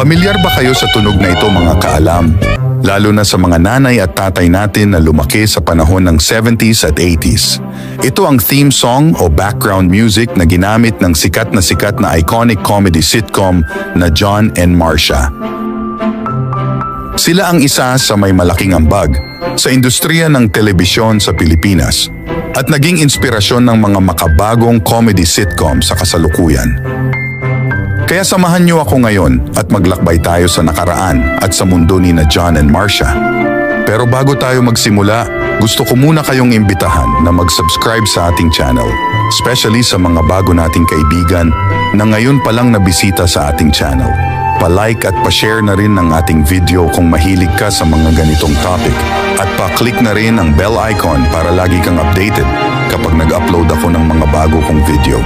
Pamilyar ba kayo sa tunog na ito mga kaalam? Lalo na sa mga nanay at tatay natin na lumaki sa panahon ng 70s at 80s. Ito ang theme song o background music na ginamit ng sikat na sikat na iconic comedy sitcom na John and Marcia. Sila ang isa sa may malaking ambag sa industriya ng telebisyon sa Pilipinas at naging inspirasyon ng mga makabagong comedy sitcom sa kasalukuyan. Kaya samahan niyo ako ngayon at maglakbay tayo sa nakaraan at sa mundo ni na John and Marcia. Pero bago tayo magsimula, gusto ko muna kayong imbitahan na mag-subscribe sa ating channel, especially sa mga bago nating kaibigan na ngayon pa lang nabisita sa ating channel. Pa-like at pa-share na rin ng ating video kung mahilig ka sa mga ganitong topic at pa-click na rin ang bell icon para lagi kang updated kapag nag-upload ako ng mga bago kong video.